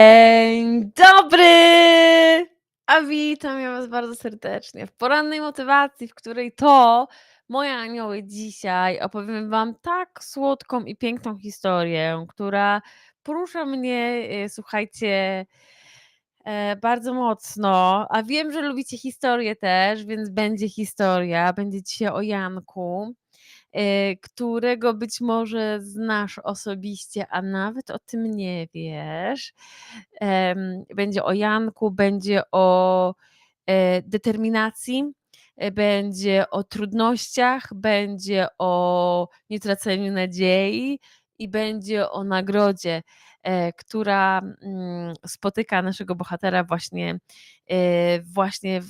Dzień dobry! A witam ja Was bardzo serdecznie w porannej motywacji, w której to moje anioły dzisiaj opowiem Wam tak słodką i piękną historię, która porusza mnie, e, słuchajcie, e, bardzo mocno. A wiem, że lubicie historię też, więc będzie historia. Będzie dzisiaj o Janku, którego być może znasz osobiście, a nawet o tym nie wiesz. Będzie o Janku, będzie o e, determinacji, e, będzie o trudnościach, będzie o nietraceniu nadziei i będzie o nagrodzie, e, która mm, spotyka naszego bohatera właśnie, e, właśnie e,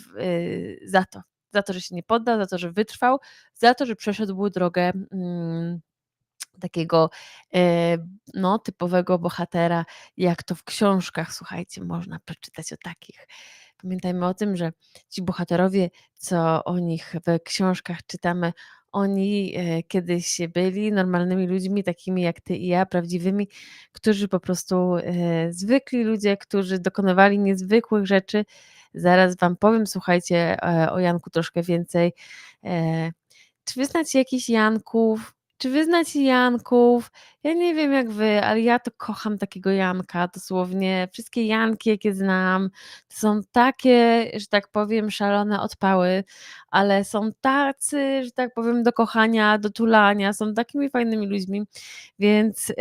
za to. Za to, że się nie poddał, za to, że wytrwał, za to, że przeszedł drogę mm, takiego e, no, typowego bohatera, jak to w książkach, słuchajcie, można przeczytać o takich. Pamiętajmy o tym, że ci bohaterowie, co o nich w książkach czytamy, oni e, kiedyś byli normalnymi ludźmi, takimi jak ty i ja, prawdziwymi, którzy po prostu e, zwykli ludzie, którzy dokonywali niezwykłych rzeczy. Zaraz wam powiem, słuchajcie, e, o Janku troszkę więcej. Czy wy znacie jakichś Janków? Czy wy znacie Janków? Ja nie wiem jak wy, ale ja to kocham takiego Janka, dosłownie. Wszystkie Janki, jakie znam, to są takie, że tak powiem, szalone odpały, ale są tacy, że tak powiem, do kochania, do tulania, są takimi fajnymi ludźmi, więc yy,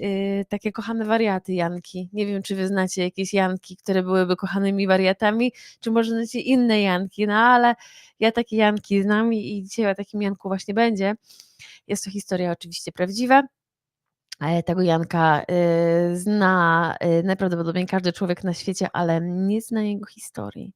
yy, takie kochane wariaty Janki. Nie wiem, czy wy znacie jakieś Janki, które byłyby kochanymi wariatami, czy może znacie inne Janki, no ale ja takie Janki znam i dzisiaj o takim Janku właśnie będzie. Jest to historia oczywiście prawdziwa. E, Tego Janka y, zna y, najprawdopodobniej każdy człowiek na świecie, ale nie zna jego historii.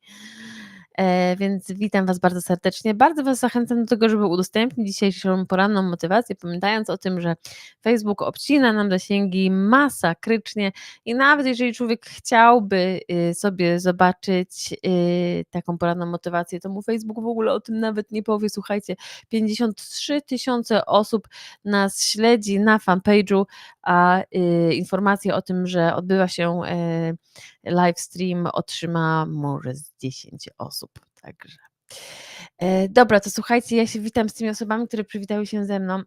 E, Więc witam Was bardzo serdecznie. Bardzo Was zachęcam do tego, żeby udostępnić dzisiejszą poranną motywację, pamiętając o tym, że Facebook obcina nam zasięgi masakrycznie i nawet jeżeli człowiek chciałby y, sobie zobaczyć y, taką poranną motywację, to mu Facebook w ogóle o tym nawet nie powie. Słuchajcie, 53 tysiące osób nas śledzi na fanpage'u, a y, informację o tym, że odbywa się y, live stream otrzyma może z 10 osób. Także. E, Dobra, to słuchajcie, ja się witam z tymi osobami, które przywitały się ze mną.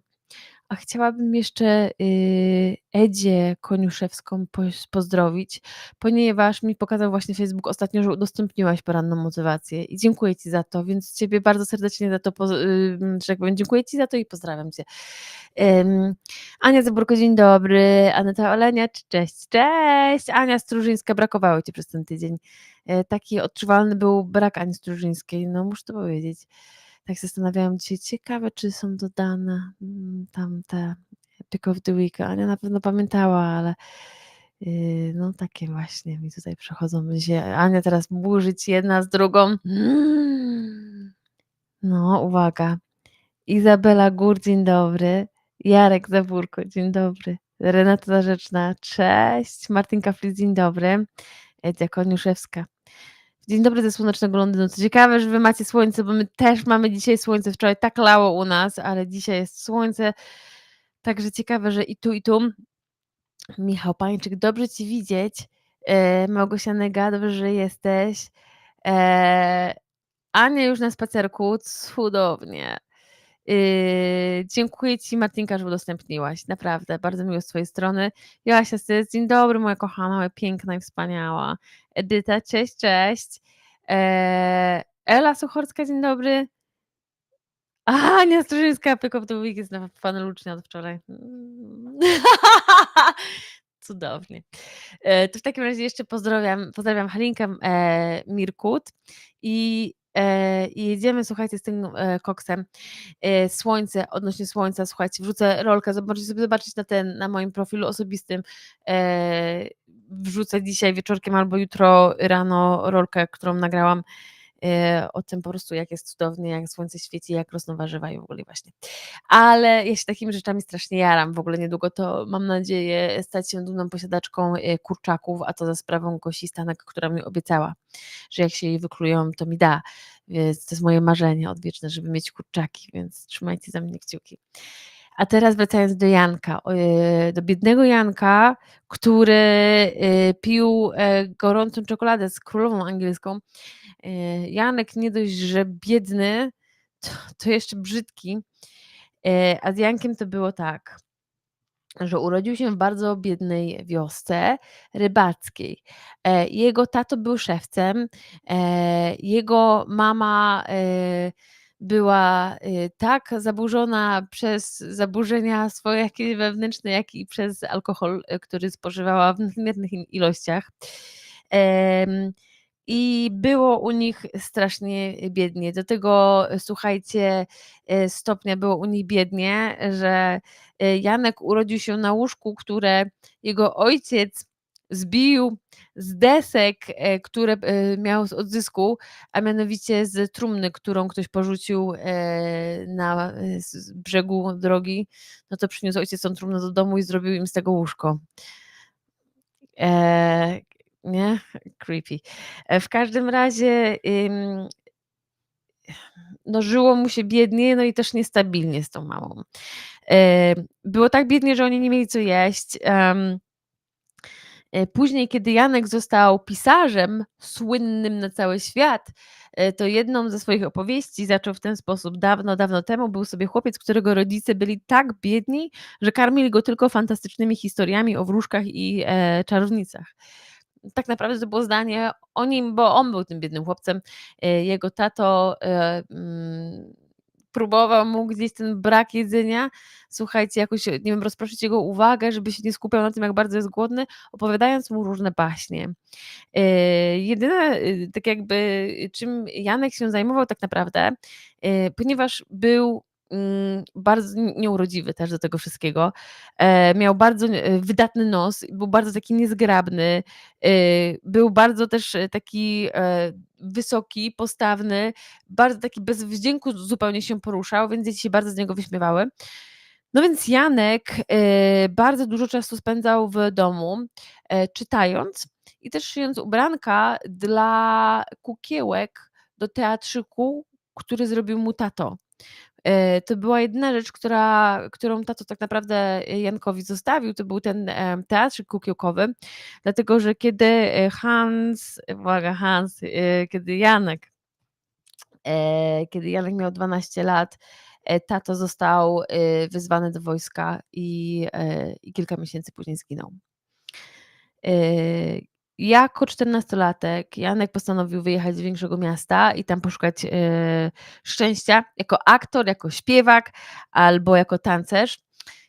A chciałabym jeszcze y, Edzie Koniuszewską pozdrowić, ponieważ mi pokazał właśnie Facebook ostatnio, że udostępniłaś poranną motywację i dziękuję Ci za to, więc Ciebie bardzo serdecznie za to, y, że tak powiem, dziękuję Ci za to i pozdrawiam Cię. Ania Zaburko, dzień dobry. Aneta Oleniacz, cześć, cześć. Ania Strużyńska, brakowało Ci przez ten tydzień. E, Taki odczuwalny był brak Ani Strużyńskiej, no muszę to powiedzieć. Tak zastanawiałam dzisiaj, ciekawe czy są dodane mm, tam te Pick of the Week. Ania na pewno pamiętała, ale yy, no takie właśnie mi tutaj przychodzą się. Ania teraz burzyć jedna z drugą. No, uwaga. Izabela Gór, dzień dobry. Jarek Zaburko, dzień dobry. Renata Zarzeczna, cześć. Martinka Flis, dzień dobry. Edia Koniuszewska. Dzień dobry ze słonecznego Londynu. Co ciekawe, że wy macie słońce, bo my też mamy dzisiaj słońce. Wczoraj tak lało u nas, ale dzisiaj jest słońce. Także ciekawe, że i tu, i tu. Michał Pańczyk, dobrze Ci widzieć. E, Małgosia Nega, dobrze, że jesteś. E, Ania już na spacerku, cudownie. Yy, dziękuję Ci, Martinka, że udostępniłaś. Naprawdę, bardzo miło z Twojej strony. Joasia dzień dobry, moja kochana, moja piękna i wspaniała. Edyta, cześć, cześć. Eee, Ela Suchorska, dzień dobry. Ania Strużyńska, Pick of the Week jest na fan Lucznia od wczoraj. Cudownie. E, to w takim razie jeszcze pozdrawiam, pozdrawiam Halinkę e, Mirkut i, i jedziemy, słuchajcie, z tym e, koksem. E, słońce, odnośnie słońca, słuchajcie, wrzucę rolkę, możecie sobie zobaczyć na, ten, na moim profilu osobistym. E, wrzucę dzisiaj wieczorkiem albo jutro rano rolkę, którą nagrałam e, o tym po prostu, jak jest cudownie, jak słońce świeci, jak rosną warzywa i w ogóle właśnie. Ale ja się takimi rzeczami strasznie jaram. W ogóle niedługo to mam nadzieję stać się dumną posiadaczką e, kurczaków, a to za sprawą Gosi Stanek, która mi obiecała, że jak się jej wyklują, to mi da. Więc to jest moje marzenie odwieczne, żeby mieć kurczaki, więc trzymajcie za mnie kciuki. A teraz wracając do Janka, y do biednego Janka, który, y, pił, e, gorącą czekoladę z królową angielską. Janek nie dość, że biedny, to to jeszcze brzydki. E, a z Jankiem to było tak że urodził się w bardzo biednej wiosce rybackiej. E, jego tato był szewcem, e, jego mama, e, była, y, tak zaburzona przez zaburzenia swoje wewnętrzne, jak i przez alkohol, y, który spożywała w nadmiernych ilościach. I było u nich strasznie biednie. Do tego, słuchajcie, y, stopnia było u nich biednie, że, Janek urodził się na łóżku, które jego ojciec zbił z desek, e, które, y, miał z odzysku, a mianowicie z trumny, którą ktoś porzucił, e, na brzegu drogi. No to przyniósł ojciec tą trumnę do domu i zrobił im z tego łóżko. Eee, nie? Creepy. E, w każdym razie, ym no żyło mu się biednie, no i też niestabilnie z tą mamą. E, było tak biednie, że oni nie mieli co jeść. E, później, kiedy Janek został pisarzem słynnym na cały świat, e, to jedną ze swoich opowieści zaczął w ten sposób. Dawno, dawno temu był sobie chłopiec, którego rodzice byli tak biedni, że karmili go tylko fantastycznymi historiami o wróżkach i, e, czarownicach. Tak naprawdę to było zdanie o nim, bo on był tym biednym chłopcem. E, jego tato, mm, próbował mu gdzieś ten brak jedzenia, słuchajcie, jakoś, nie wiem, rozproszyć jego uwagę, żeby się nie skupiał na tym, jak bardzo jest głodny, opowiadając mu różne baśnie. E, jedyne, y, tak jakby, czym Janek się zajmował tak naprawdę, e, ponieważ był, bardzo n nieurodziwy też do tego wszystkiego, e, miał bardzo n wydatny nos, był bardzo taki niezgrabny, y, był bardzo też taki, e, wysoki, postawny, bardzo taki bez wdzięku zupełnie się poruszał, więc dzieci się bardzo z niego wyśmiewały. No więc Janek, e, bardzo dużo czasu spędzał w domu, e, czytając i też szyjąc ubranka dla kukiełek do teatrzyku, który zrobił mu tato. E, to była jedyna rzecz, która którą tato tak naprawdę Jankowi zostawił, to był ten, em, teatrzyk kukiełkowy, dlatego że kiedy, e, Hans uwaga, Hans, e, kiedy Janek kiedy Janek miał 12 lat, tato został, y, wezwany do wojska i, i kilka miesięcy później zginął. Jako czternastolatek Janek postanowił wyjechać z większego miasta i tam poszukać, e, szczęścia jako aktor, jako śpiewak albo jako tancerz.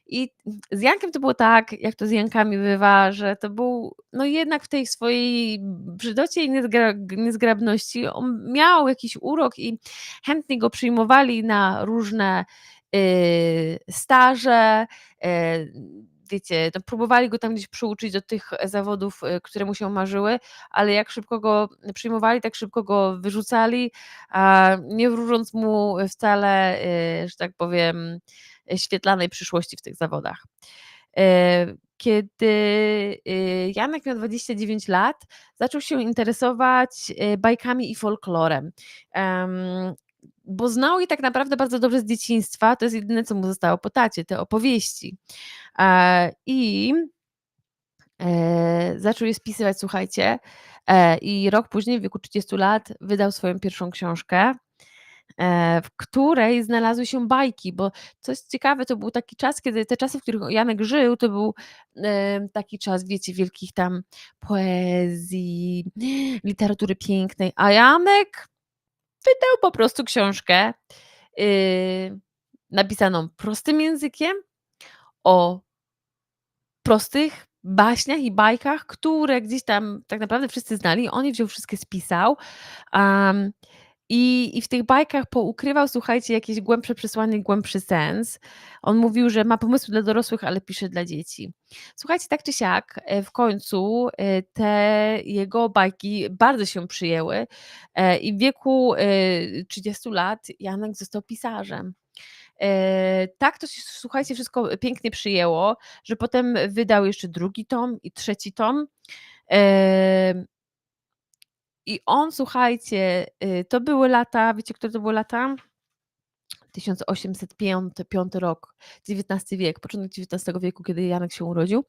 I z Jankiem to było tak, jak to z Jankami bywa, że to był, no jednak w tej swojej brzydocie i niezgra niezgrabności on miał jakiś urok i chętnie go przyjmowali na różne, y, staże, e, wiecie, no próbowali go tam gdzieś przyuczyć do tych zawodów, y, które mu się marzyły, ale jak szybko go przyjmowali, tak szybko go wyrzucali, a nie wróżąc mu wcale, y, że tak powiem, świetlanej przyszłości w tych zawodach. E, kiedy, Janek miał 29 lat, zaczął się interesować, e, bajkami i folklorem. Bo znał je tak naprawdę bardzo dobrze z dzieciństwa, to jest jedyne, co mu zostało po tacie, te opowieści. E, i e, zaczął je spisywać, słuchajcie, e, i rok później, w wieku 30 lat, wydał swoją pierwszą książkę, w której znalazły się bajki, bo co jest ciekawe, to był taki czas, kiedy te czasy, w których Janek żył, to był, taki czas, wiecie, wielkich tam poezji, literatury pięknej, a Janek wydał po prostu książkę, y, napisaną prostym językiem o prostych baśniach i bajkach, które gdzieś tam tak naprawdę wszyscy znali. On je wziął, wszystkie spisał, am, i i w tych bajkach poukrywał, słuchajcie, jakieś głębsze przesłanie, głębszy sens. On mówił, że ma pomysły dla dorosłych, ale pisze dla dzieci. Słuchajcie, tak czy siak, e, w końcu, e, te jego bajki bardzo się przyjęły, e, i w wieku, y, 30 lat Janek został pisarzem. Tak to się, słuchajcie, wszystko pięknie przyjęło, że potem wydał jeszcze drugi tom i trzeci tom. I on, słuchajcie, y, to były lata, wiecie, które to były lata? 1805 5 rok, XIX wiek, początek XIX wieku, kiedy Janek się urodził.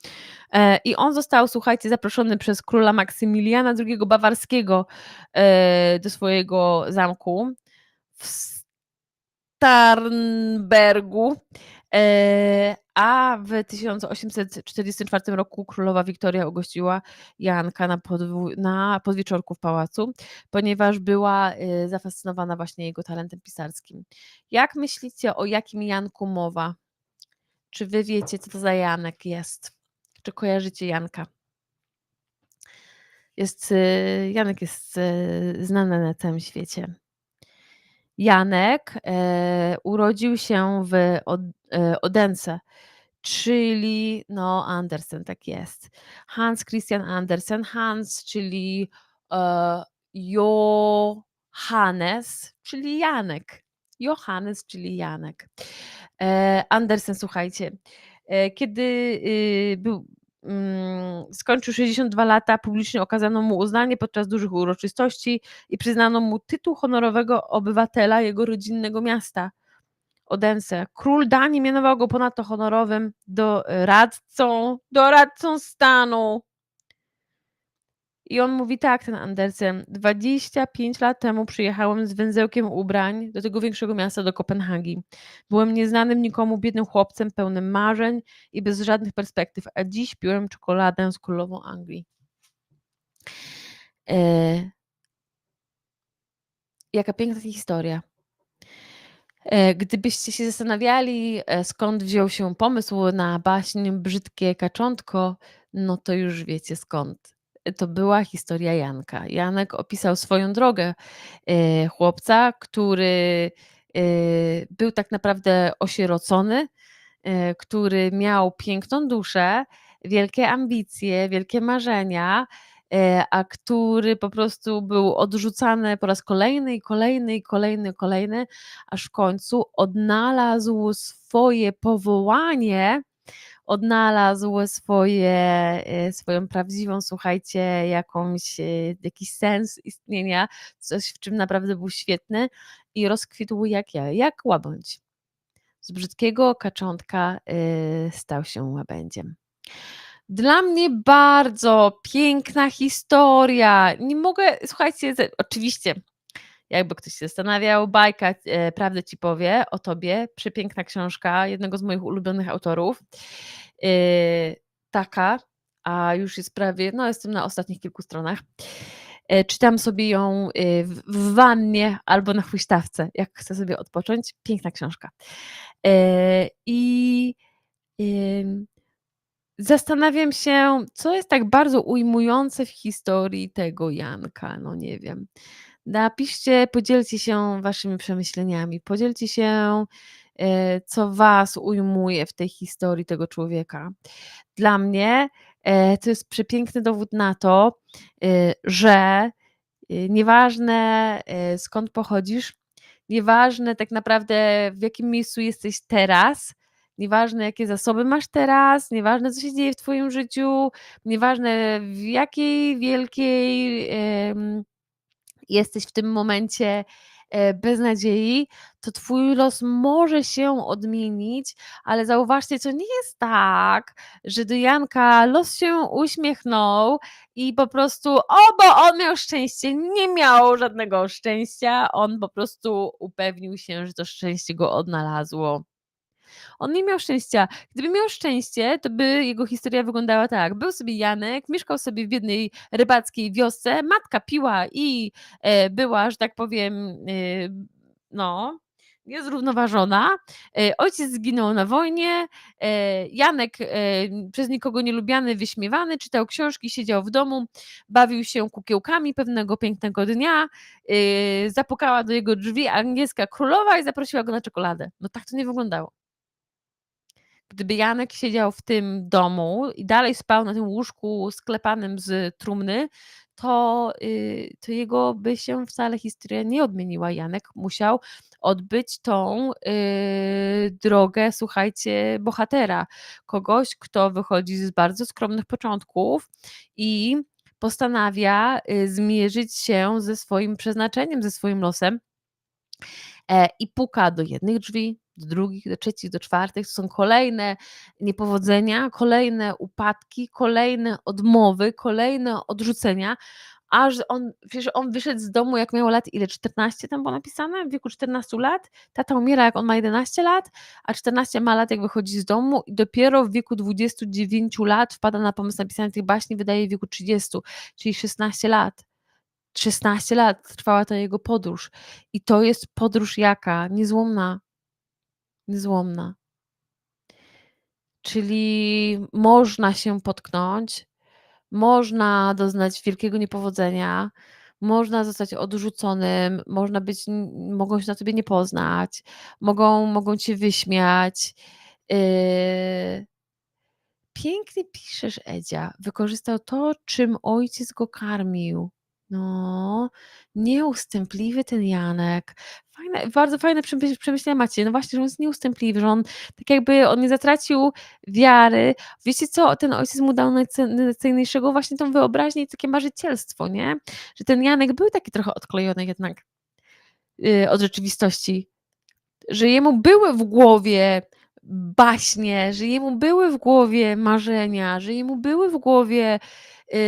E, I on został, słuchajcie, zaproszony przez króla Maksymiliana II Bawarskiego e, do swojego zamku w Starnbergu, a w 1844 roku królowa Wiktoria ugościła Janka na, podwó- na podwieczorku w pałacu, ponieważ była e, zafascynowana właśnie jego talentem pisarskim. Jak myślicie, o jakim Janku mowa? Czy wy wiecie, co to za Janek jest? Czy kojarzycie Janka? Jest, e, Janek jest e, znany na całym świecie. Janek e, urodził się w e, Odence, czyli no Andersen, tak jest. Hans Christian Andersen, Hans, czyli e, Johannes, czyli Janek. Johannes, czyli Janek. Andersen, słuchajcie, kiedy y, był, skończył 62 lata, publicznie okazano mu uznanie podczas dużych uroczystości i przyznano mu tytuł honorowego obywatela jego rodzinnego miasta. Odense. Król Danii mianował go ponadto honorowym doradcą, doradcą stanu. I on mówi tak, ten Andersen, 25 lat temu przyjechałem z węzełkiem ubrań do tego większego miasta, do Kopenhagi. Byłem nieznanym nikomu biednym chłopcem, pełnym marzeń i bez żadnych perspektyw, a dziś piłem czekoladę z królową Anglii. E... Jaka piękna historia. E, Gdybyście się zastanawiali, e, skąd wziął się pomysł na baśń Brzydkie Kaczątko, no to już wiecie skąd. To była historia Janka. Janek opisał swoją drogę e, chłopca, który e, był tak naprawdę osierocony, e, który miał piękną duszę, wielkie ambicje, wielkie marzenia, a który po prostu był odrzucany po raz kolejny i kolejny i kolejny, kolejny, aż w końcu odnalazł swoje powołanie, odnalazł swoje, e, swoją prawdziwą, słuchajcie, jakąś, e, jakiś sens istnienia, coś w czym naprawdę był świetny i rozkwitł jak ja, jak łabędź. Z brzydkiego kaczątka e, stał się łabędziem. Dla mnie bardzo piękna historia. Nie mogę, słuchajcie, oczywiście, jakby ktoś się zastanawiał, bajka e, Prawdę ci powie o tobie, przepiękna książka jednego z moich ulubionych autorów. E, taka, a już jest prawie, no jestem na ostatnich kilku stronach. E, Czytam sobie ją e, w w wannie albo na huśtawce, jak chcę sobie odpocząć. Piękna książka. E, I Zastanawiam się, co jest tak bardzo ujmujące w historii tego Janka. No nie wiem. Napiszcie, podzielcie się waszymi przemyśleniami, podzielcie się, e, co was ujmuje w tej historii tego człowieka. Dla mnie e, to jest przepiękny dowód na to, e, że nieważne skąd pochodzisz, nieważne tak naprawdę w jakim miejscu jesteś teraz, Nieważne, jakie zasoby masz teraz, nieważne, co się dzieje w Twoim życiu, nieważne, w jakiej wielkiej jesteś w tym momencie e, beznadziei, to Twój los może się odmienić, ale zauważcie, to nie jest tak, że do Janka los się uśmiechnął i po prostu, o, bo on miał szczęście. Nie miał żadnego szczęścia, on po prostu upewnił się, że to szczęście go odnalazło. On nie miał szczęścia. Gdyby miał szczęście, to by jego historia wyglądała tak. Był sobie Janek, mieszkał sobie w jednej rybackiej wiosce, matka piła i e, była, że tak powiem, e, no, niezrównoważona. E, ojciec zginął na wojnie. Janek, przez nikogo nielubiany, wyśmiewany, czytał książki, siedział w domu, bawił się kukiełkami pewnego pięknego dnia. Zapukała do jego drzwi angielska królowa i zaprosiła go na czekoladę. No tak to nie wyglądało gdyby Janek siedział w tym domu i dalej spał na tym łóżku sklepanym z trumny, to, y, to jego by się wcale historia nie odmieniła. Janek musiał odbyć tą y, drogę, słuchajcie, bohatera, kogoś, kto wychodzi z bardzo skromnych początków i postanawia y, zmierzyć się ze swoim przeznaczeniem, ze swoim losem i puka do jednych drzwi, do drugich, do trzecich, do czwartych. To są kolejne niepowodzenia, kolejne upadki, kolejne odmowy, kolejne odrzucenia, aż on wiesz, on wyszedł z domu, jak miał lat ile? 14 tam było napisane? W wieku 14 lat? Tata umiera, jak on ma 11 lat, a 14 ma lat, jak wychodzi z domu i dopiero w wieku 29 lat wpada na pomysł napisania tych baśni, wydaje w wieku 30, czyli 16 lat. 16 lat trwała ta jego podróż i to jest podróż jaka? Niezłomna. Niezłomna. Czyli można się potknąć, można doznać wielkiego niepowodzenia, można zostać odrzuconym, można być mogą się na tobie nie poznać, mogą mogą cię wyśmiać. Yy Pięknie piszesz, Edzia. Wykorzystał to, czym ojciec go karmił. No, nieustępliwy ten Janek. Fajne, bardzo fajne przemyś przemyślenia macie. No właśnie, że on jest nieustępliwy, że on tak jakby on nie zatracił wiary. Wiecie co, ten ojciec mu dał najce najcenniejszego właśnie tą wyobraźnię i takie marzycielstwo, nie? Że ten Janek był taki trochę odklejony jednak, yy, od rzeczywistości. Że jemu były w głowie baśnie, że jemu były w głowie marzenia, że jemu były w głowie, yy,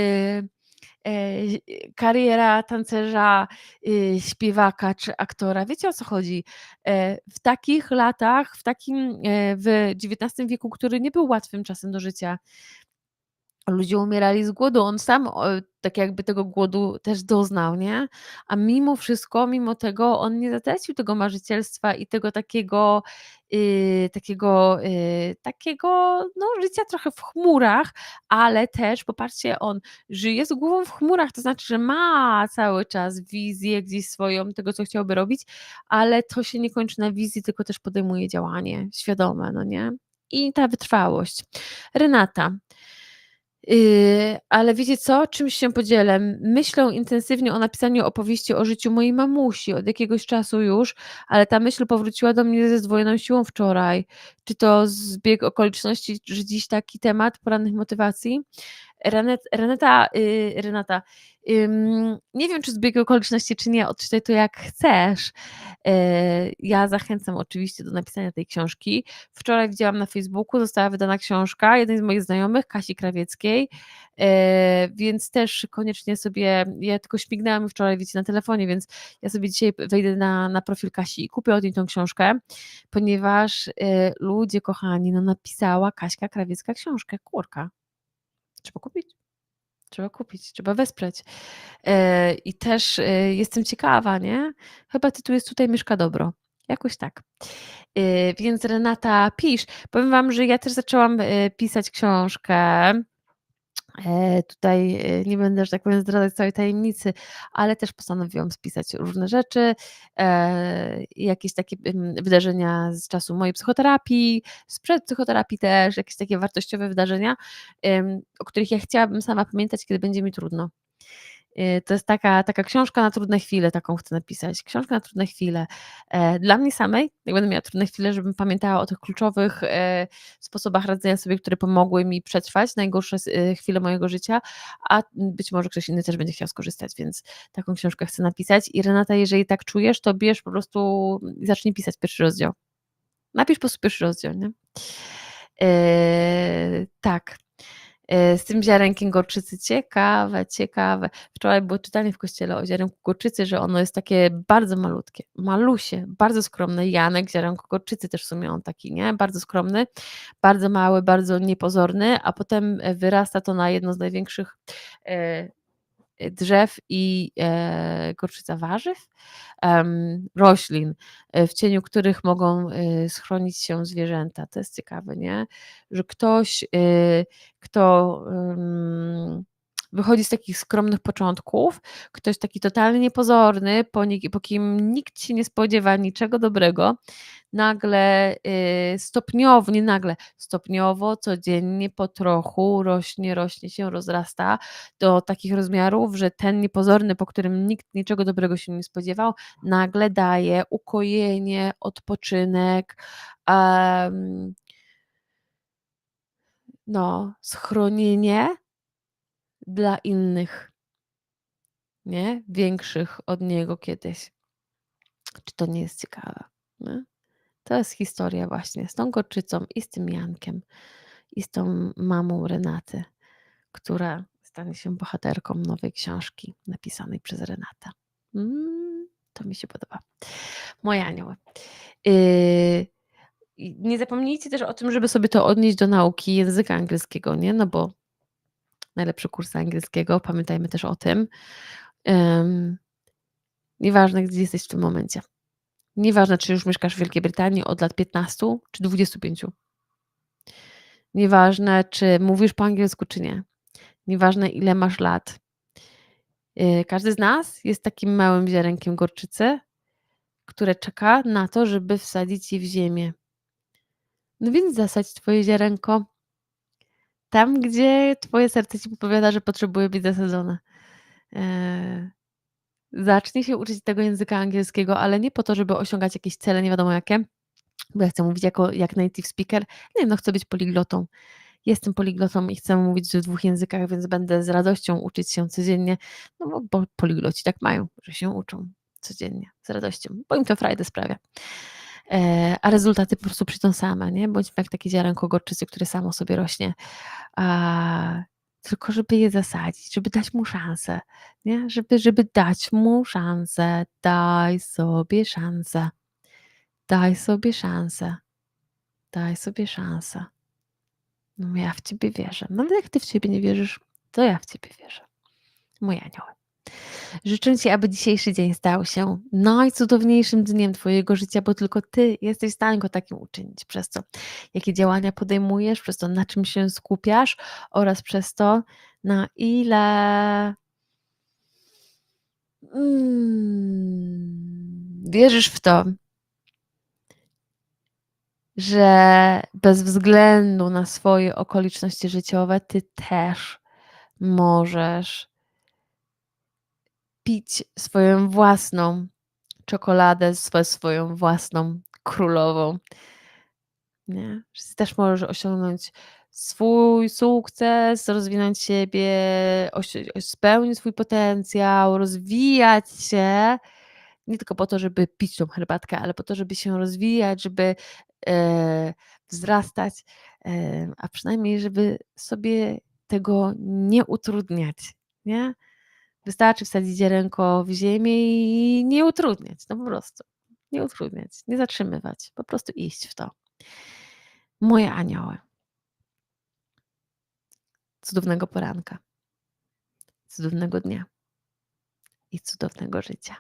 kariera tancerza, yy, śpiewaka czy aktora. Wiecie, o co chodzi? E, w takich latach, w takim, e, w XIX wieku, który nie był łatwym czasem do życia ludzie umierali z głodu. On sam, tak jakby tego głodu też doznał, nie? A mimo wszystko, mimo tego on nie zatracił tego marzycielstwa i tego takiego, yy, takiego, yy, takiego, no życia trochę w chmurach, ale też popatrzcie, on żyje z głową w chmurach, to znaczy, że ma cały czas wizję gdzieś swoją tego, co chciałby robić, ale to się nie kończy na wizji, tylko też podejmuje działanie świadome, no nie? I ta wytrwałość. Renata Yy, ale wiecie co? Czymś się podzielę. Myślę intensywnie o napisaniu opowieści o życiu mojej mamusi od jakiegoś czasu już, ale ta myśl powróciła do mnie ze zdwojoną siłą wczoraj. Czy to zbieg okoliczności, że dziś taki temat porannych motywacji? Renet, Renata, yy, Renata, nie wiem, czy zbieg okoliczności, czy nie, odczytaj to jak chcesz. Yy, ja zachęcam oczywiście do napisania tej książki. Wczoraj widziałam na Facebooku, została wydana książka jednej z moich znajomych, Kasi Krawieckiej, yy, więc też koniecznie sobie, ja tylko śmignęłam wczoraj, wiecie, na telefonie, więc ja sobie dzisiaj wejdę na, na profil Kasi i kupię od niej tą książkę, ponieważ yy, ludzie kochani, no napisała Kaśka Krawiecka książkę, kurka. Trzeba kupić. Trzeba kupić, trzeba wesprzeć. E, I też e, jestem ciekawa, nie? Chyba tytuł jest tutaj Mieszka Dobro. Jakoś tak. E, więc Renata, pisz. Powiem wam, że ja też zaczęłam pisać książkę. E, tutaj e, nie będę, że tak powiem, zdradzać całej tajemnicy, ale też postanowiłam spisać różne rzeczy, e, jakieś takie wydarzenia z czasu mojej psychoterapii, sprzed psychoterapii też, jakieś takie wartościowe wydarzenia, o których ja chciałabym sama pamiętać, kiedy będzie mi trudno. Y, to jest taka, taka książka na trudne chwile, taką chcę napisać. Książka na trudne chwile. E, dla mnie samej, jak będę miała trudne chwile, żebym pamiętała o tych kluczowych e, sposobach radzenia sobie, które pomogły mi przetrwać najgorsze e, chwile mojego życia, a być może ktoś inny też będzie chciał skorzystać, więc taką książkę chcę napisać. I Renata, jeżeli tak czujesz, to bierz po prostu i zacznij pisać pierwszy rozdział. Napisz po prostu pierwszy rozdział, nie? tak. E, z tym ziarenkiem gorczycy. Ciekawe, ciekawe. Wczoraj było czytanie w kościele o ziarenku gorczycy, że ono jest takie bardzo malutkie, malusie, bardzo skromne. Janek, ziarenko gorczycy też w sumie on taki, nie? Bardzo skromny, bardzo mały, bardzo niepozorny, a potem wyrasta to na jedno z największych e, drzew i e, gorczyca warzyw, roślin, e, w cieniu których mogą e, schronić się zwierzęta. To jest ciekawe, nie? Że ktoś, kto wychodzi z takich skromnych początków, ktoś taki totalnie niepozorny, po, po kim nikt się nie spodziewa niczego dobrego, nagle y, stopniowo, nie nagle, stopniowo, codziennie, po trochu rośnie, rośnie się, rozrasta do takich rozmiarów, że ten niepozorny, po którym nikt niczego dobrego się nie spodziewał, nagle daje ukojenie, odpoczynek, um, no, schronienie dla innych, nie? Większych od niego kiedyś. Czy to nie jest ciekawe, nie? To jest historia właśnie z tą gorczycą i z tym Jankiem, i z tą mamą Renaty, która stanie się bohaterką nowej książki napisanej przez Renatę. Mm, to mi się podoba. Moje anioły. Yy, nie zapomnijcie też o tym, żeby sobie to odnieść do nauki języka angielskiego, nie? No bo najlepszy kurs angielskiego, pamiętajmy też o tym. Ym, nieważne, gdzie jesteś w tym momencie. Nieważne, czy już mieszkasz w Wielkiej Brytanii od lat 15 czy 25. Nieważne, czy mówisz po angielsku, czy nie. Nieważne, ile masz lat. Yy, każdy z nas jest takim małym ziarenkiem gorczycy, które czeka na to, żeby wsadzić je w ziemię. No więc zasadź twoje ziarenko tam, gdzie twoje serce ci podpowiada, że potrzebuje być zasadzone. Eee, zacznij się uczyć tego języka angielskiego, ale nie po to, żeby osiągać jakieś cele, nie wiadomo jakie, bo ja chcę mówić jako jak native speaker. Nie, no chcę być poliglotą. Jestem poliglotą i chcę mówić w dwóch językach, więc będę z radością uczyć się codziennie, no bo, bo poligloci tak mają, że się uczą codziennie, z radością, bo im to frajdę sprawia. E, a rezultaty po prostu przyjdą same, nie? Bądźmy jak takie ziarenko gorczycy, które samo sobie rośnie. A, tylko żeby je zasadzić, żeby dać mu szansę, nie? Żeby, żeby dać mu szansę. Daj sobie szansę. Daj sobie szansę. Daj sobie szansę. No ja w ciebie wierzę. No ale jak ty w ciebie nie wierzysz, to ja w ciebie wierzę. Moje anioły. Życzę Ci, aby dzisiejszy dzień stał się najcudowniejszym dniem Twojego życia, bo tylko Ty jesteś w stanie go takim uczynić. Przez to, jakie działania podejmujesz, przez to, na czym się skupiasz oraz przez to, na ile mm, wierzysz w to, że bez względu na swoje okoliczności życiowe, Ty też możesz pić swoją własną czekoladę ze swoją własną królową. Nie? Też możesz osiągnąć swój sukces, rozwinąć siebie, spełnić swój potencjał, rozwijać się. Nie tylko po to, żeby pić tą herbatkę, ale po to, żeby się rozwijać, żeby e, wzrastać, e, a przynajmniej, żeby sobie tego nie utrudniać. Nie? Wystarczy wsadzić ziarenko w ziemię i nie utrudniać, no po prostu. Nie utrudniać, nie zatrzymywać, po prostu iść w to. Moje anioły. Cudownego poranka, cudownego dnia i cudownego życia.